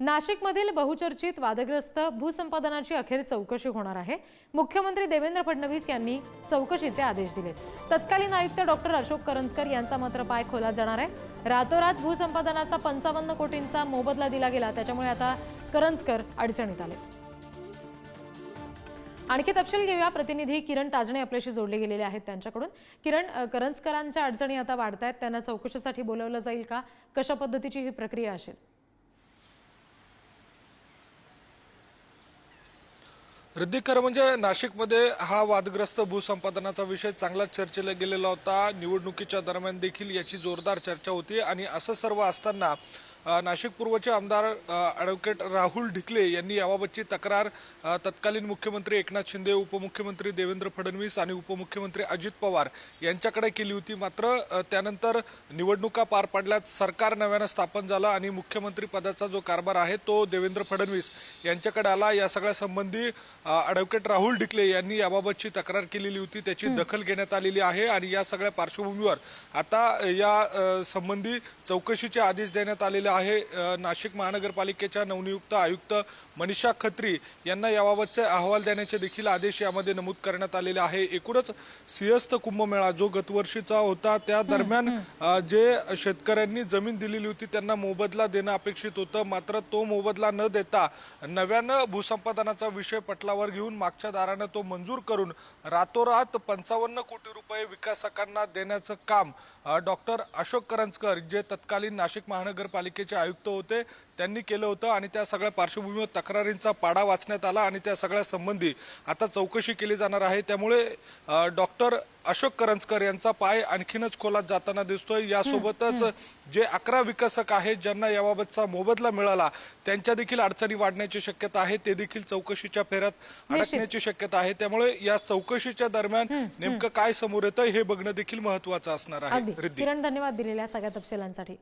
नाशिकमधील बहुचर्चित वादग्रस्त भूसंपादनाची अखेर चौकशी होणार आहे. मुख्यमंत्री देवेंद्र फडणवीस यांनी चौकशीचे आदेश दिले. तत्कालीन आयुक्त डॉक्टर अशोक करंजकर यांचा मात्र पाय खोला जाणार आहे. रातोरात भूसंपादनाचा पंचावन्न कोटींचा मोबदला दिला गेला त्याच्यामुळे आता करंजकर अडचणीत आले. आणखी तपशील घेऊया. प्रतिनिधी किरण ताजणे आपल्याशी जोडले गेलेले आहेत त्यांच्याकडून. किरण करंजकरांच्या अडचणी आता वाढत आहेत त्यांना चौकशीसाठी बोलवलं जाईल का? कशा पद्धतीची ही प्रक्रिया असेल? खरं म्हणजे नाशिकमध्ये हा वादग्रस्त भूसंपादनाचा विषय चांगलाच चर्चेला गेलेला होता. निवडणुकीच्या दरम्यान देखील याची जोरदार चर्चा होती आणि असं सर्व असताना नाशिक पूर्वचे आमदार ॲडव्होकेट राहुल ढिकले यांनी याबाबतची तक्रार तत्कालीन मुख्यमंत्री एकनाथ शिंदे उपमुख्यमंत्री देवेंद्र फडणवीस आणि उपमुख्यमंत्री अजित पवार यांच्याकडे केली होती. मात्र त्यानंतर निवडणुका पार पडल्यात सरकार नव्यानं स्थापन झालं आणि मुख्यमंत्री पदाचा जो कारभार आहे तो देवेंद्र फडणवीस यांच्याकडे आला. या सगळ्या संबंधी ॲडव्होकेट राहुल डिकले यांनी याबाबतची तक्रार केलेली होती. त्याची दखल घेण्यात आलेली आहे आणि या सगळ्या पार्श्वभूमीवर आता या संबंधी चौकशीचे आदेश देण्यात आलेले आहे नाशिक महानगरपालिकेच्या नवनियुक्त आयुक्त मनीषा खत्री यांना याबाबतचे अहवाल देण्याचे देखील आदेश यामध्ये नमूद करण्यात आलेले आहे. एकूणच सिंहस्थ कुंभमेळा जो गतवर्षीचा होता त्या दरम्यान जे शेतकऱ्यांनी जमीन दिलेली होती त्यांना मोबदला देणं अपेक्षित होतं. मात्र तो मोबदला न देता नव्यानं भूसंपादनाचा विषय पटलावर घेऊन मागच्या दारानं तो मंजूर करून रातोरात पंचावन्न कोटी रुपये विकासकांना देण्याचं काम डॉक्टर अशोक करंजकर जे तत्कालीन नाशिक महानगरपालिकेचे आयुक्त होते त्यांनी केलं होतं आणि त्या सगळ्या पार्श्वभूमीवर तक्रारींचा पाडा वाचण्यात आला आणि त्या सगळ्या संबंधी आता चौकशी केली जाणार आहे. त्यामुळे डॉक्टर अशोक करंजकर यांचा पाय आणखीनच खोलात जाताना दिसतोय. यासोबतच जे अकरा विकासक आहेत ज्यांना याबाबतचा मोबदला मिळाला त्यांच्या देखील अडचणी वाढण्याची शक्यता आहे. ते देखील चौकशीच्या फेऱ्यात अडकण्याची शक्यता आहे. त्यामुळे या चौकशीच्या दरम्यान नेमकं काय समोर येतं हे बघणं देखील महत्वाचं असणार आहे. धन्यवाद दिलेल्या सगळ्या तपशिलांसाठी.